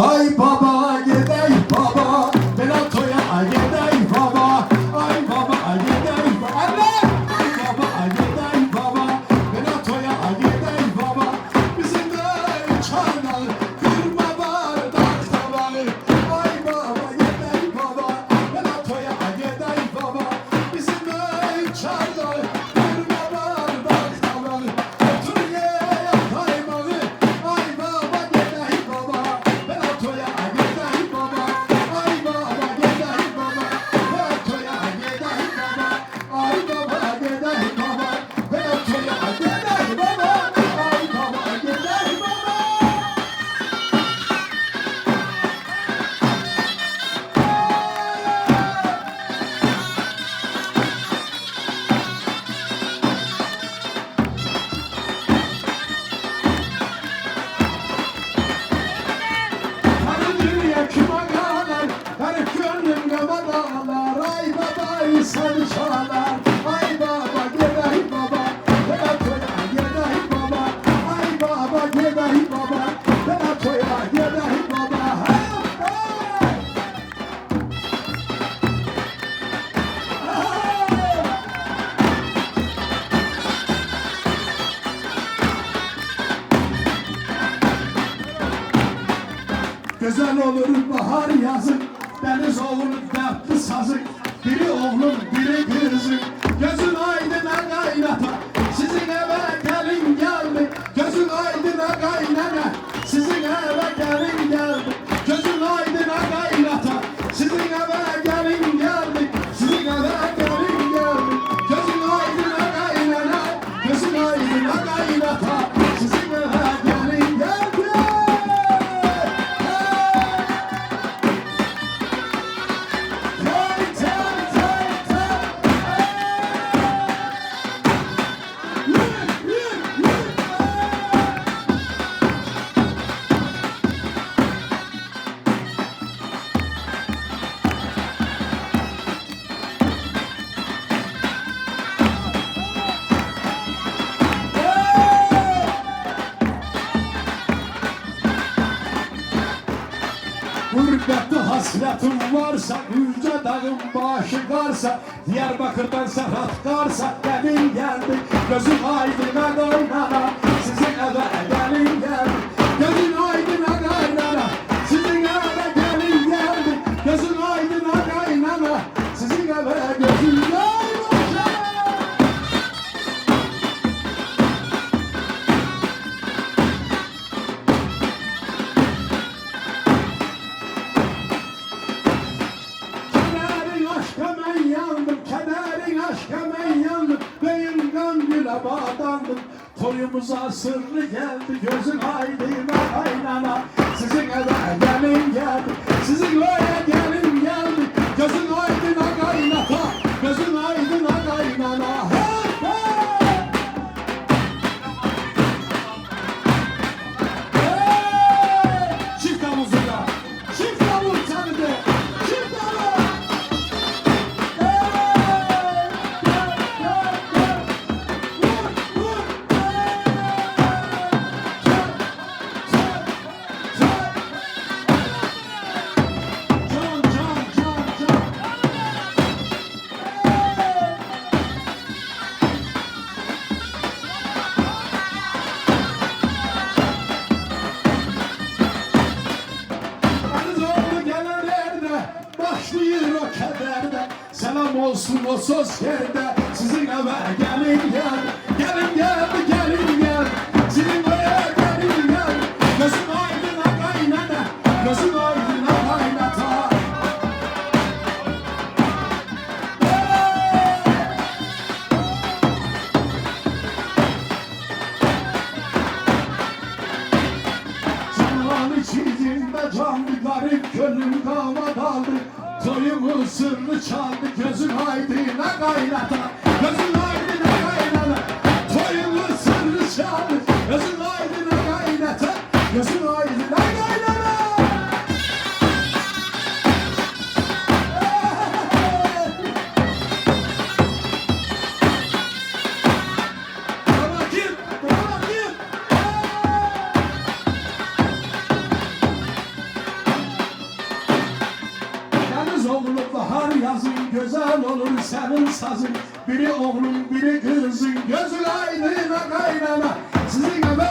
ওই বাবা Güzel olur bahar yazı Deniz olur dertli sazı Biri Lafım varsa yüce dağın başı varsa Diyarbakır'dan Serhat Karsa Gelin geldik gözüm aydın ben oynana Sizin eve gelin geldik Koyumuza sırrı geldi gözün aydına aynana Sizin eve gelin geldi Sizin öyle gelin geldi. Gözün aydına kaynata Gözün aydına sos yerde sizin eve gelin gel. Gelin gel gelin gel. Sizin eve gelin gel. Gözün aydına kaynana gözün aydına kaynata. Canlı çizimde canlıların gönlüm davar Oyumun sırrı çaldı gözün haydi ne gayrata Gözün haydi ne gayrata Oyumun sırrı çaldı gözün yazın güzel olur senin sazın. Biri oğlun biri kızın gözün aydın kaynana. Sizin eve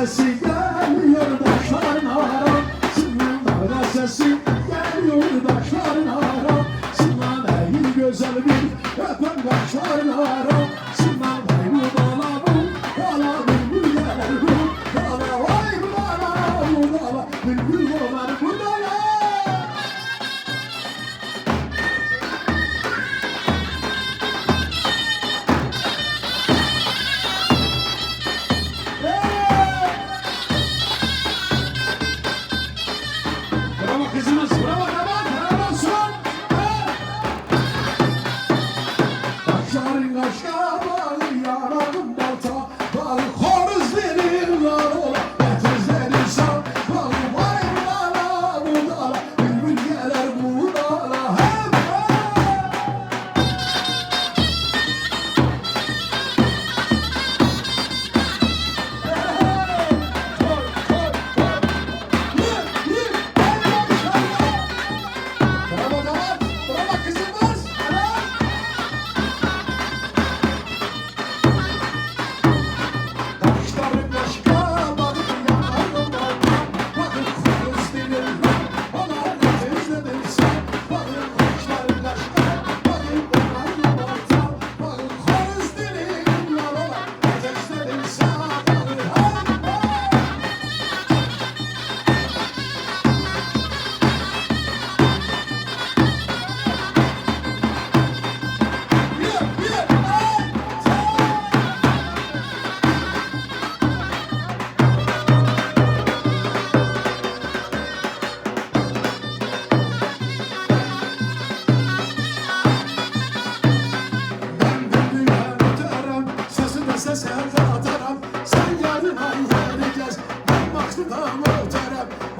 sesi geliyor taşların ara dalga sesi geliyor taşların ara Sınvan ey güzel bir öpen kaşların ara Islam up.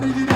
Lord.